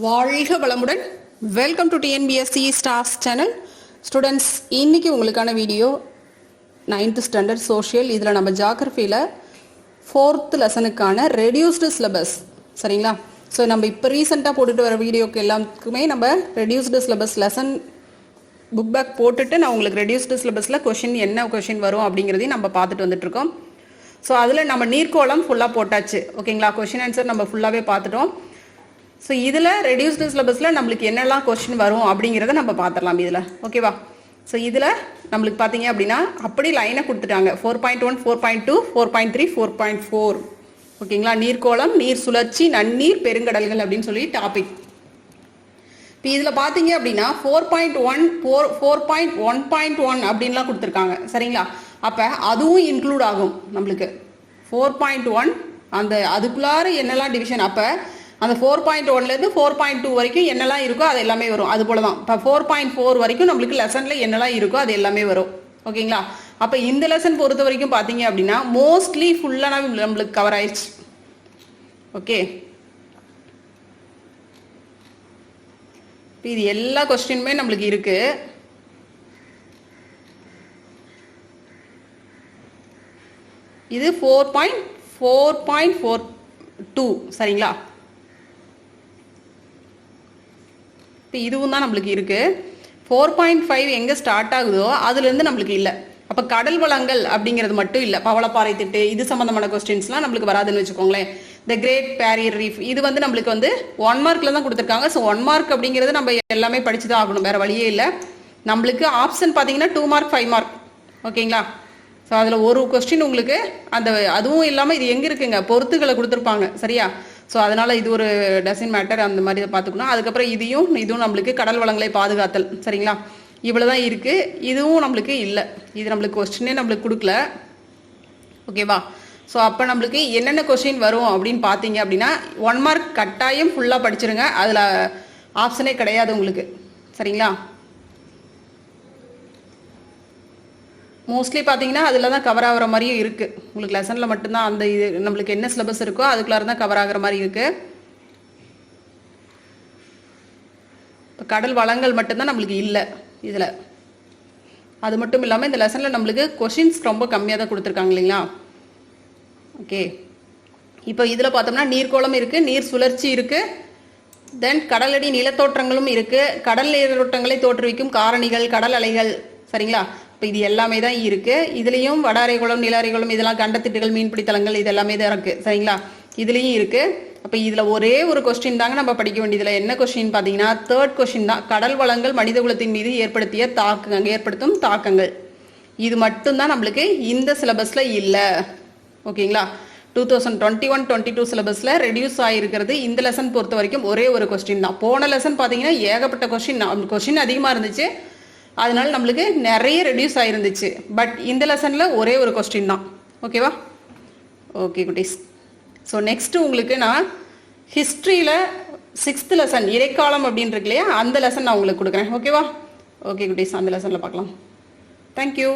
வாழ்க வளமுடன். Welcome to TNPSC staffs channel students இன்னைக்கு உங்களுக்கான வீடியோ நைன்த் ஸ்டாண்டர்ட் சோஷியல் இதில் நம்ம ஜாகிரஃபியில் ஃபோர்த் லெசனுக்கான ரெடியூஸ்டு சிலபஸ் சரிங்களா? ஸோ நம்ம இப்போ ரீசெண்டாக போட்டுட்டு வர வீடியோக்கு எல்லாத்துக்குமே நம்ம reduced syllabus lesson book back போட்டுட்டு நான் உங்களுக்கு ரெடியூஸ்டு சிலபஸில் கொஷின் என்ன கொஷின் வரும் அப்படிங்கிறதையும் நம்ம பார்த்துட்டு வந்துட்டுருக்கோம் ஸோ அதில் நம்ம நீர்க்கோளம் ஃபுல்லாக போட்டாச்சு. ஓகேங்களா கொஷின் ஆன்சர் நம்ம ஃபுல்லாகவே பார்த்துட்டோம். ஸோ இதில் ரெடியூஸ்டு சிலபஸில் நம்மளுக்கு என்னெல்லாம் கொஸ்டின் வரும் அப்படிங்கிறத நம்ம பார்த்துடலாம் இதில். ஓகேவா ஸோ இதில் நம்மளுக்கு பார்த்தீங்க அப்படின்னா அப்படி லைனை கொடுத்துட்டாங்க. Four point one four point two four point three four point four ஓகேங்களா நீர்க்கோளம் நீர் சுழற்சி நன்னீர் பெருங்கடல்கள் அப்படின்னு சொல்லி டாபிக் இப்போ இதில் பார்த்தீங்க அப்படின்னா four point one four four point one point one அப்படின்லாம் கொடுத்துருக்காங்க. சரிங்களா? அப்போ அதுவும் இன்க்ளூட் ஆகும் நம்மளுக்கு. ஃபோர் பாயிண்ட் ஒன் அந்த அதுக்குள்ளார என்னெல்லாம் டிவிஷன் அப்போ அந்த ஃபோர் பாயிண்ட் ஒன்லேருந்து ஃபோர் பாயிண்ட் டூ வரைக்கும் என்னெல்லாம் இருக்கோ அது எல்லாமே வரும். அது போல தான் இப்போ ஃபோர் பாயிண்ட் ஃபோர் வரைக்கும் நம்மளுக்கு லெசனில் என்னெல்லாம் இருக்கோ அது எல்லாமே வரும். ஓகேங்களா? அப்போ இந்த லெசன் பொறுத்த வரைக்கும் பார்த்தீங்க அப்படின்னா மோஸ்ட்லி ஃபுல்லாக நம்மளுக்கு கவர் ஆயிடுச்சு ஓகே? இது எல்லா கொஸ்டினுமே நம்மளுக்கு இருக்கு. இது four point four point four two சரிங்களா இப்போ இதுவும் தான் நம்மளுக்கு இருக்குது ஃபோர் பாயிண்ட் ஃபைவ் எங்கே ஸ்டார்ட் ஆகுதோ அதுலேருந்து நம்மளுக்கு இல்லை. அப்போ கடல் வளங்கள் அப்படிங்கிறது மட்டும் இல்லை. பவளப்பாறை திட்டு இது சம்மந்தமான கொஸ்டின்ஸ்லாம் நம்மளுக்கு வராதுன்னு வச்சுக்கோங்களேன். த கிரேட் பேரியர் ரீஃப் இது வந்து நம்மளுக்கு வந்து ஒன் மார்க்கில் தான் கொடுத்துருக்காங்க. ஸோ ஒன் மார்க் அப்படிங்கிறது நம்ம எல்லாமே படித்து தான் ஆகணும். வேறு வழியே இல்லை. நம்மளுக்கு ஆப்ஷன் பார்த்தீங்கன்னா டூ மார்க் ஃபைவ் மார்க் ஓகேங்களா ஸோ அதில் ஒரு கொஸ்டின் உங்களுக்கு அந்த அதுவும் இல்லாமல் இது எங்கே இருக்குங்க? பொறுத்துகளை கொடுத்துருப்பாங்க. சரியா? ஸோ அதனால் இது ஒரு டசன் மேட்டர் அந்த மாதிரி பார்த்துக்கணும். அதுக்கப்புறம் இதையும் இதுவும் நம்மளுக்கு கடல் வளங்களை பாதுகாத்தல். சரிங்களா? இவ்வளோ தான் இருக்குது இதுவும் நம்மளுக்கு இல்லை. இது நம்மளுக்கு கொஸ்டினே நம்மளுக்கு கொடுக்கல. ஓகேவா ஸோ அப்போ நம்மளுக்கு என்னென்ன கொஸ்டின் வரும் அப்படின்னு பார்த்தீங்க அப்படின்னா ஒன் மார்க் கட்டாயம் ஃபுல்லாக படிச்சிருங்க. அதில் ஆப்ஷனே கிடையாது உங்களுக்கு. சரிங்களா? மோஸ்ட்லி பார்த்தீங்கன்னா அதில் தான் கவர் ஆகிற மாதிரியும் இருக்குது உங்களுக்கு லெசனில் மட்டும்தான் அந்த இது நம்மளுக்கு என்ன சிலபஸ் இருக்கோ அதுக்குள்ளார தான் கவர் ஆகிற மாதிரி இருக்குது இப்போ கடல் வளங்கள் மட்டும்தான் நம்மளுக்கு இல்லை இதில். அது மட்டும் இல்லாமல் இந்த லெசனில் நம்மளுக்கு கொஷின்ஸ் ரொம்ப கம்மியாக தான் கொடுத்துருக்காங்க இல்லைங்களா? ஓகே இப்போ இதில் பார்த்தோம்னா நீர்க்கோளம் இருக்குது நீர் சுழற்சி இருக்குது தென் கடலடி நிலத்தோற்றங்களும் இருக்குது கடல் நீரோட்டங்களை தோற்றுவிக்கும் காரணிகள் கடல் அலைகள் சரிங்களா? இப்போ இது எல்லாமே தான் இருக்குது இதுலேயும் வட நிலாரைகுளம் இதெல்லாம் கண்டத்திட்டுகள் மீன்பிடி தலங்கள் இது எல்லாமே தான் இருக்குது சரிங்களா? இதுலேயும் இருக்குது அப்போ இதில் ஒரே ஒரு கொஸ்டின் தாங்க நம்ம படிக்க வேண்டியதில். என்ன கொஸ்டின் பார்த்தீங்கன்னா தேர்ட் கொஸ்டின் தான். கடல் வளங்கள் மனித குலத்தின் மீது ஏற்படுத்திய தாக்கங்கள் ஏற்படுத்தும் தாக்கங்கள். இது மட்டும்தான் நம்மளுக்கு இந்த சிலபஸில் இல்லை. ஓகேங்களா? Two thousand twenty one twenty two சிலபஸில் ரெடியூஸ் ஆகிருக்கிறது இந்த லெசன் பொறுத்த வரைக்கும் ஒரே ஒரு கொஸ்டின் தான். போன லெசன் பார்த்தீங்கன்னா ஏகப்பட்ட கொஸ்டின் கொஸ்டின் அதிகமாக இருந்துச்சு. அதனால நம்மளுக்கு நிறைய ரெடியூஸ் ஆகிருந்துச்சு பட் இந்த லெசனில் ஒரே ஒரு கொஸ்டின் தான். ஓகேவா ஓகே குட்டீஸ். ஸோ நெக்ஸ்ட்டு உங்களுக்கு நான் ஹிஸ்ட்ரியில் சிக்ஸ்த் லெசன் இடைக்காலம் அப்படின்னு இருக்கு இல்லையா அந்த லெசன் நான் உங்களுக்கு கொடுக்குறேன். ஓகேவா ஓகே குட்டீஸ். அந்த லெசனில் பார்க்கலாம். தேங்க்யூ